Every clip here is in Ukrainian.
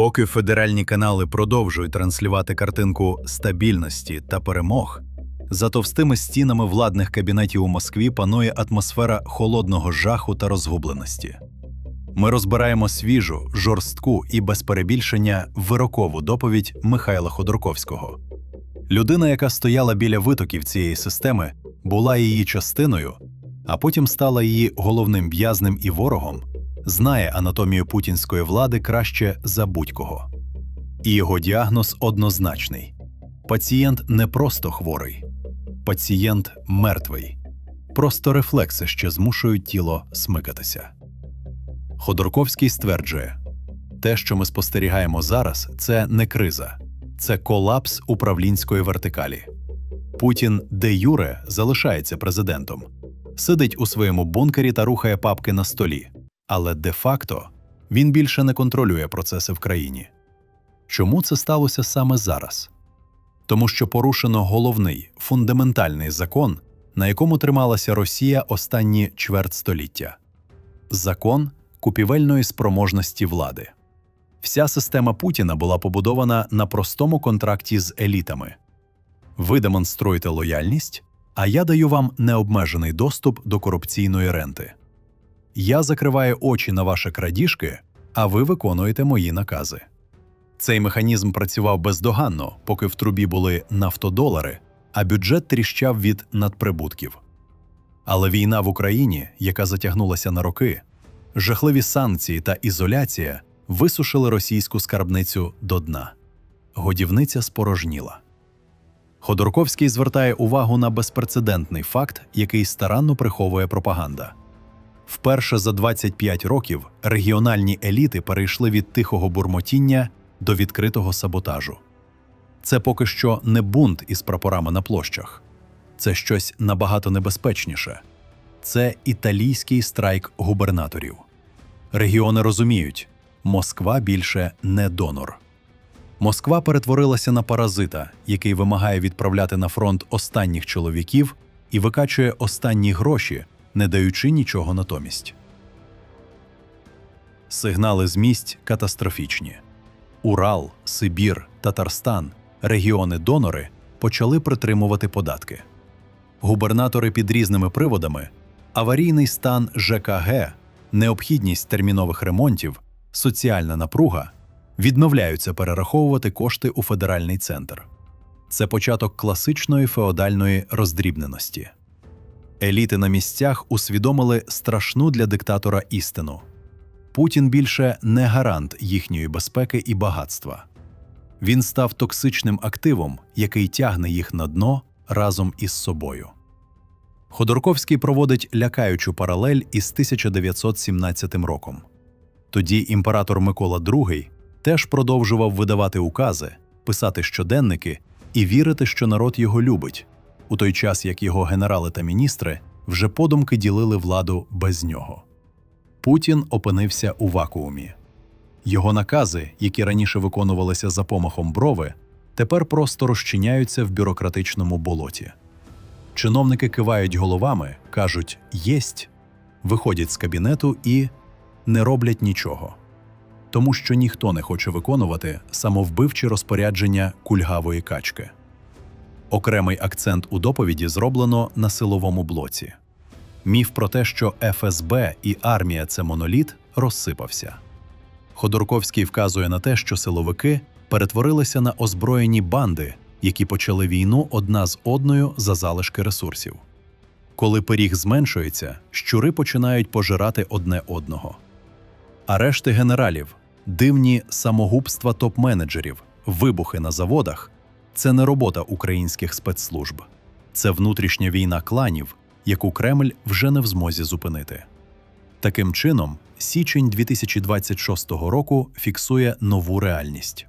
Поки федеральні канали продовжують транслювати картинку стабільності та перемог, за товстими стінами владних кабінетів у Москві панує атмосфера холодного жаху та розгубленості. Ми розбираємо свіжу, жорстку і без перебільшення вирокову доповідь Михайла Ходорковського. Людина, яка стояла біля витоків цієї системи, була її частиною, а потім стала її головним в'язнем і ворогом, знає анатомію путінської влади краще за будь-кого. І його діагноз однозначний: пацієнт не просто хворий, пацієнт мертвий. Просто рефлекси ще змушують тіло смикатися. Ходорковський стверджує, те, що ми спостерігаємо зараз, це не криза, це колапс управлінської вертикалі. Путін де Юре залишається президентом, сидить у своєму бункері та рухає папки на столі, але де-факто він більше не контролює процеси в країні. Чому це сталося саме зараз? Тому що порушено головний фундаментальний закон, на якому трималася Росія останні чверть століття закон купівельної спроможності влади. Вся система Путіна була побудована на простому контракті з елітами. Ви демонструєте лояльність, а я даю вам необмежений доступ до корупційної ренти. Я закриваю очі на ваші крадіжки, а ви виконуєте мої накази. Цей механізм працював бездоганно, поки в трубі були нафтодолари, а бюджет тріщав від надприбутків. Але війна в Україні, яка затягнулася на роки, жахливі санкції та ізоляція висушили російську скарбницю до дна. Годівниця спорожніла. Ходорковський звертає увагу на безпрецедентний факт, який старанно приховує пропаганда. Вперше за 25 років регіональні еліти перейшли від тихого бурмотіння до відкритого саботажу. Це поки що не бунт із прапорами на площах, це щось набагато небезпечніше. Це італійський страйк губернаторів. Регіони розуміють, Москва більше не донор. Москва перетворилася на паразита, який вимагає відправляти на фронт останніх чоловіків і викачує останні гроші, не даючи нічого натомість. Сигнали з місць катастрофічні. Урал, Сибір, Татарстан, регіони-донори почали притримувати податки. Губернатори під різними приводами, аварійний стан ЖКГ, необхідність термінових ремонтів, соціальна напруга відмовляються перераховувати кошти у федеральний центр. Це початок класичної феодальної роздрібненості. Еліти на місцях усвідомили страшну для диктатора істину. Путін більше не гарант їхньої безпеки і багатства. Він став токсичним активом, який тягне їх на дно разом із собою. Ходорковський проводить лякаючу паралель із 1917 роком. Тоді імператор Микола II теж продовжував видавати укази, писати щоденники і вірити, що народ його любить, у той час як його генерали та міністри вже подумки ділили владу без нього. Путін опинився у вакуумі. Його накази, які раніше виконувалися за помахом брови, тепер просто розчиняються в бюрократичному болоті. Чиновники кивають головами, кажуть єсть, виходять з кабінету і не роблять нічого, тому що ніхто не хоче виконувати самовбивчі розпорядження кульгавої качки. Окремий акцент у доповіді зроблено на силовому блоці. Міф про те, що ФСБ і армія це моноліт, розсипався. Ходорковський вказує на те, що силовики перетворилися на озброєні банди, які почали війну одна з одною за залишки ресурсів. Коли пиріг зменшується, щури починають пожирати одне одного. Арешти генералів, дивні самогубства топ-менеджерів, вибухи на заводах це не робота українських спецслужб, це внутрішня війна кланів, яку Кремль вже не в змозі зупинити. Таким чином, січень 2026 року фіксує нову реальність.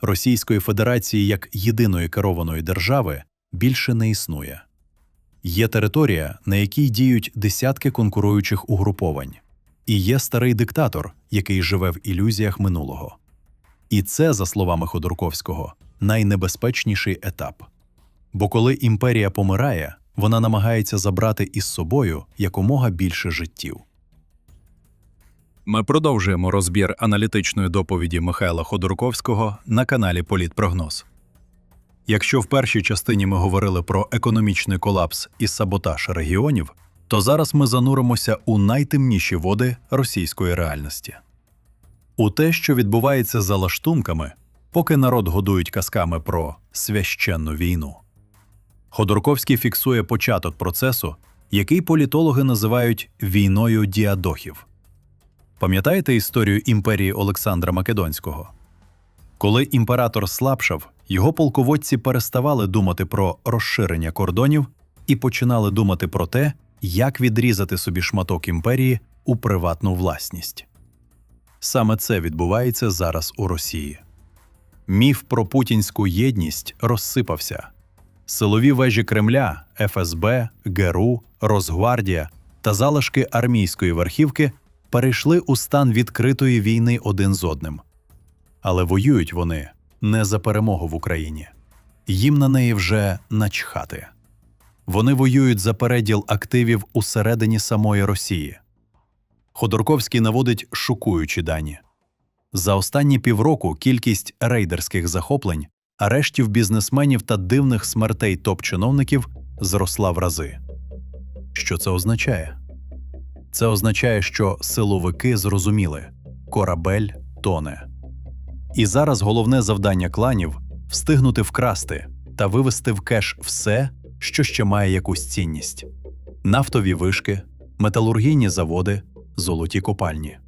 Російської Федерації як єдиної керованої держави більше не існує. Є територія, на якій діють десятки конкуруючих угруповань, і є старий диктатор, який живе в ілюзіях минулого. І це, за словами Ходорковського, найнебезпечніший етап. Бо коли імперія помирає, вона намагається забрати із собою якомога більше життів. Ми продовжуємо розбір аналітичної доповіді Михайла Ходорковського на каналі Політпрогноз. Якщо в першій частині ми говорили про економічний колапс і саботаж регіонів, то зараз ми зануримося у найтемніші води російської реальності. У те, що відбувається за лаштунками, поки народ годують казками про священну війну. Ходорковський фіксує початок процесу, який політологи називають війною діадохів. Пам'ятаєте історію імперії Олександра Македонського? Коли імператор слабшав, його полководці переставали думати про розширення кордонів і починали думати про те, як відрізати собі шматок імперії у приватну власність. Саме це відбувається зараз у Росії. Міф про путінську єдність розсипався. Силові вежі Кремля, ФСБ, ГРУ, Росгвардія та залишки армійської верхівки перейшли у стан відкритої війни один з одним. Але воюють вони не за перемогу в Україні. Їм на неї вже начхати. Вони воюють за переділ активів усередині самої Росії. Ходорковський наводить шокуючі дані. За останні півроку кількість рейдерських захоплень, арештів бізнесменів та дивних смертей топ-чиновників зросла в рази. Що це означає? Це означає, що силовики зрозуміли корабель тоне. І зараз головне завдання кланів встигнути вкрасти та вивести в кеш все, що ще має якусь цінність: нафтові вишки, металургійні заводи, золоті копальні.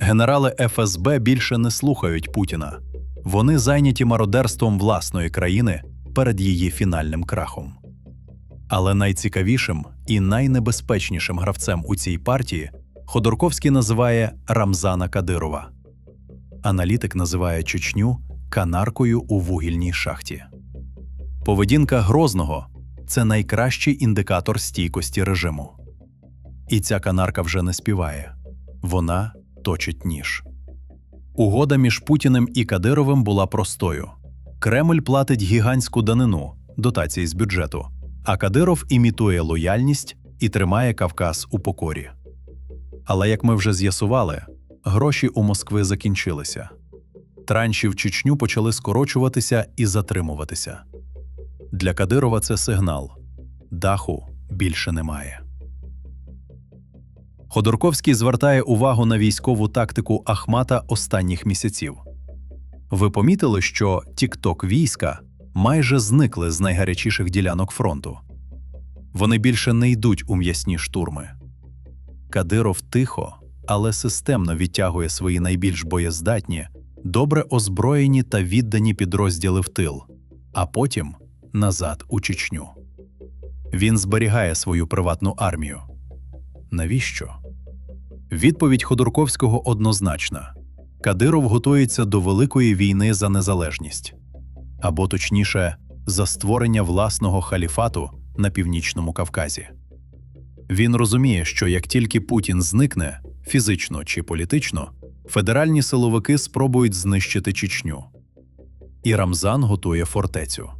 Генерали ФСБ більше не слухають Путіна. Вони зайняті мародерством власної країни перед її фінальним крахом. Але найцікавішим і найнебезпечнішим гравцем у цій партії Ходорковський називає Рамзана Кадирова. Аналітик називає Чечню канаркою у вугільній шахті. Поведінка Грозного це найкращий індикатор стійкості режиму. І ця канарка вже не співає вона точить ніж. Угода між Путіним і Кадировим була простою: Кремль платить гігантську данину дотації з бюджету, а Кадиров імітує лояльність і тримає Кавказ у покорі. Але як ми вже з'ясували, гроші у Москви закінчилися. Транші в Чечню почали скорочуватися і затримуватися. Для Кадирова це сигнал даху більше немає. Ходорковський звертає увагу на військову тактику Ахмата останніх місяців. Ви помітили, що тікток війська майже зникли з найгарячіших ділянок фронту. Вони більше не йдуть у м'ясні штурми. Кадиров тихо, але системно відтягує свої найбільш боєздатні, добре озброєні та віддані підрозділи в тил, а потім назад у Чечню. Він зберігає свою приватну армію. Навіщо? Відповідь Ходорковського однозначна: Кадиров готується до великої війни за незалежність, або точніше, за створення власного халіфату на північному Кавказі. Він розуміє, що як тільки Путін зникне фізично чи політично, федеральні силовики спробують знищити Чечню. І Рамзан готує фортецю.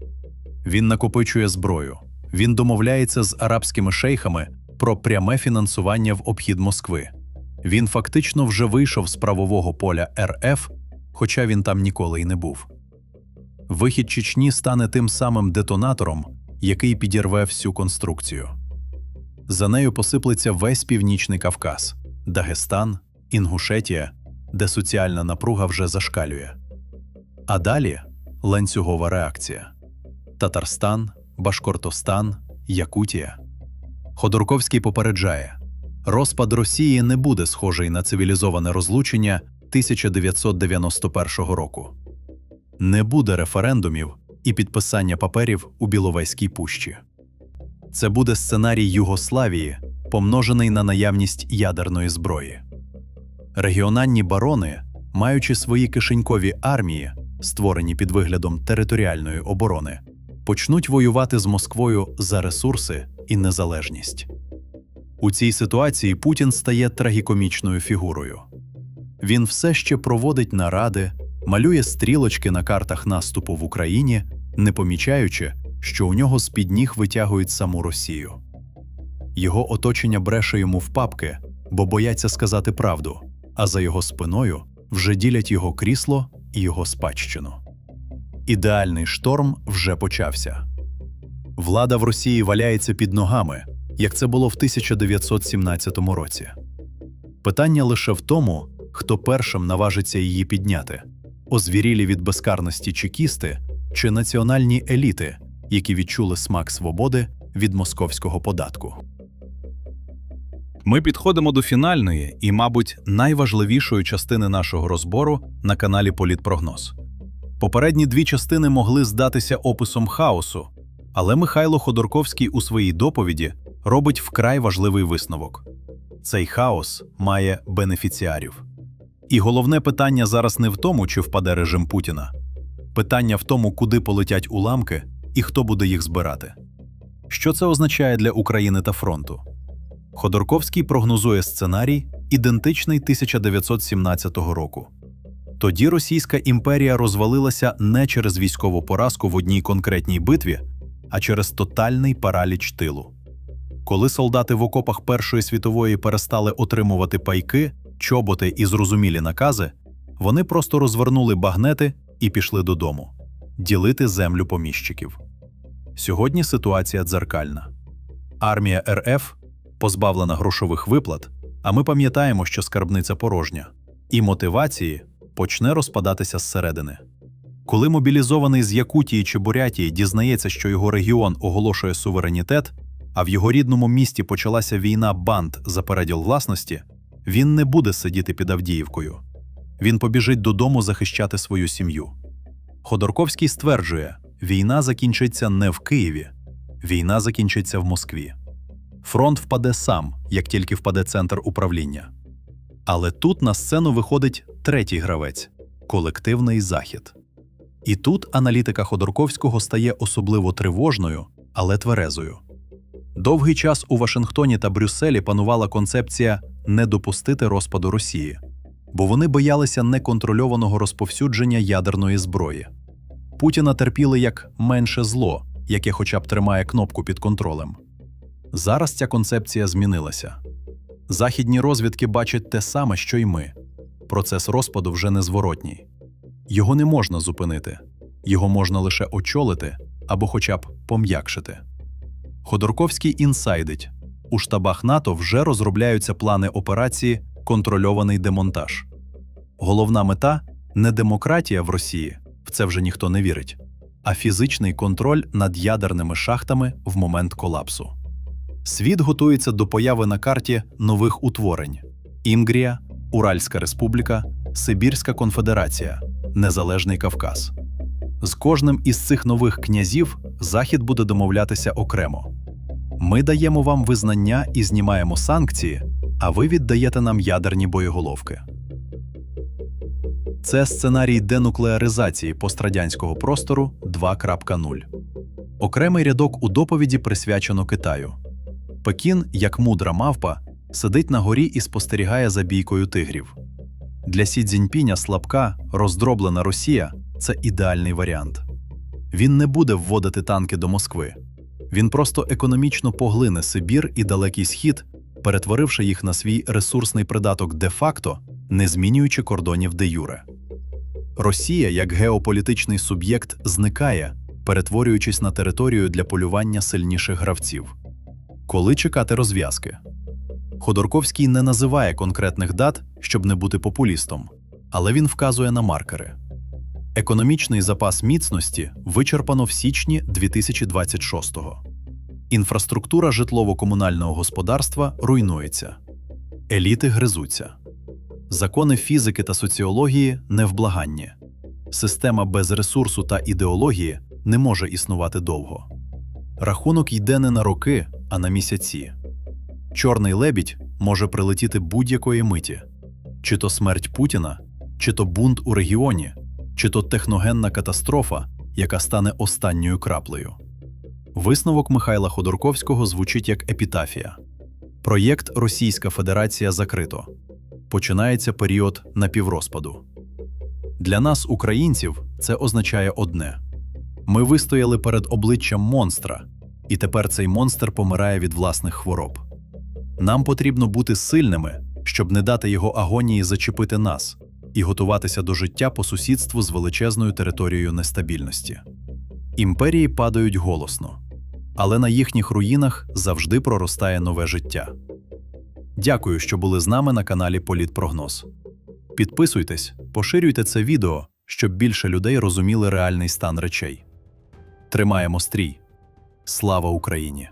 Він накопичує зброю, він домовляється з арабськими шейхами про пряме фінансування в обхід Москви. Він фактично вже вийшов з правового поля РФ, хоча він там ніколи й не був. Вихід Чечні стане тим самим детонатором, який підірве всю конструкцію. За нею посиплеться весь північний Кавказ, Дагестан, Інгушетія, де соціальна напруга вже зашкалює. А далі ланцюгова реакція: Татарстан, Башкортостан, Якутія. Ходорковський попереджає: розпад Росії не буде схожий на цивілізоване розлучення 1991 року. Не буде референдумів і підписання паперів у Біловезькій пущі. Це буде сценарій Югославії, помножений на наявність ядерної зброї. Регіональні барони, маючи свої кишенькові армії, створені під виглядом територіальної оборони, почнуть воювати з Москвою за ресурси і незалежність. У цій ситуації Путін стає трагікомічною фігурою. Він все ще проводить наради, малює стрілочки на картах наступу в Україні, не помічаючи, що у нього з під ніг витягують саму Росію. Його оточення бреше йому в папки, бо бояться сказати правду. а за його спиною вже ділять його крісло і його спадщину. Ідеальний шторм вже почався. Влада в Росії валяється під ногами, як це було в 1917 році. Питання лише в тому, хто першим наважиться її підняти озвірілі від безкарності чекісти чи національні еліти, які відчули смак свободи від московського податку. Ми підходимо до фінальної і, мабуть, найважливішої частини нашого розбору на каналі Політпрогноз. Попередні дві частини могли здатися описом хаосу, але Михайло Ходорковський у своїй доповіді робить вкрай важливий висновок: цей хаос має бенефіціарів. І головне питання зараз не в тому, чи впаде режим Путіна. Питання в тому, куди полетять уламки і хто буде їх збирати. Що це означає для України та фронту? Ходорковський прогнозує сценарій, ідентичний 1917 року. Тоді Російська імперія розвалилася не через військову поразку в одній конкретній битві, а через тотальний параліч тилу. Коли солдати в окопах Першої світової перестали отримувати пайки, чоботи і зрозумілі накази, вони просто розвернули багнети і пішли додому ділити землю поміщиків. Сьогодні ситуація дзеркальна. Армія РФ позбавлена грошових виплат, а ми пам'ятаємо, що скарбниця порожня, і мотивації почне розпадатися зсередини. Коли мобілізований з Якутії чи Бурятії дізнається, що його регіон оголошує суверенітет, а в його рідному місті почалася війна банд за переділ власності, він не буде сидіти під Авдіївкою. Він побіжить додому захищати свою сім'ю. Ходорковський стверджує, війна закінчиться не в Києві, війна закінчиться в Москві. Фронт впаде сам, як тільки впаде центр управління. Але тут на сцену виходить третій гравець колективний захід. І тут аналітика Ходорковського стає особливо тривожною, але тверезою. Довгий час у Вашингтоні та Брюсселі панувала концепція не допустити розпаду Росії, бо вони боялися неконтрольованого розповсюдження ядерної зброї. Путіна терпіли як менше зло, яке хоча б тримає кнопку під контролем. Зараз ця концепція змінилася. Західні розвідки бачать те саме, що й ми. Процес розпаду вже незворотній. Його не можна зупинити, його можна лише очолити або хоча б пом'якшити. Ходорковський інсайдить у штабах НАТО вже розробляються плани операції Контрольований демонтаж. Головна мета не демократія в Росії, в це вже ніхто не вірить, а фізичний контроль над ядерними шахтами в момент колапсу. Світ готується до появи на карті нових утворень: Інгрія, Уральська Республіка, Сибірська Конфедерація, Незалежний Кавказ. З кожним із цих нових князів Захід буде домовлятися окремо. Ми даємо вам визнання і знімаємо санкції, а ви віддаєте нам ядерні боєголовки. Це сценарій денуклеаризації пострадянського простору 2.0. Окремий рядок у доповіді присвячено Китаю. Пекін, як мудра мавпа, сидить на горі і спостерігає за бійкою тигрів. Для Сі Цзіньпіня слабка, роздроблена Росія це ідеальний варіант. Він не буде вводити танки до Москви. Він просто економічно поглине Сибір і Далекий Схід, перетворивши їх на свій ресурсний придаток де-факто, не змінюючи кордонів де юре. Росія як геополітичний суб'єкт зникає, перетворюючись на територію для полювання сильніших гравців. Коли чекати розв'язки? Ходорковський не називає конкретних дат, щоб не бути популістом, але він вказує на маркери. Економічний запас міцності вичерпано в січні 2026-го. Інфраструктура житлово-комунального господарства руйнується, еліти гризуться, закони фізики та соціології невблаганні. Система без ресурсу та ідеології не може існувати довго. Рахунок йде не на роки, а на місяці. Чорний лебідь може прилетіти будь-якої миті, чи то смерть Путіна, чи то бунт у регіоні, чи то техногенна катастрофа, яка стане останньою краплею. Висновок Михайла Ходорковського звучить як епітафія. Проєкт Російська Федерація закрито. Починається період напіврозпаду. Для нас, українців, це означає одне: ми вистояли перед обличчям монстра, і тепер цей монстр помирає від власних хвороб. Нам потрібно бути сильними, щоб не дати його агонії зачепити нас і готуватися до життя по сусідству з величезною територією нестабільності. Імперії падають голосно, але на їхніх руїнах завжди проростає нове життя. Дякую, що були з нами на каналі Політпрогноз. Підписуйтесь, поширюйте це відео, щоб більше людей розуміли реальний стан речей. Тримаємо стрій. Слава Україні!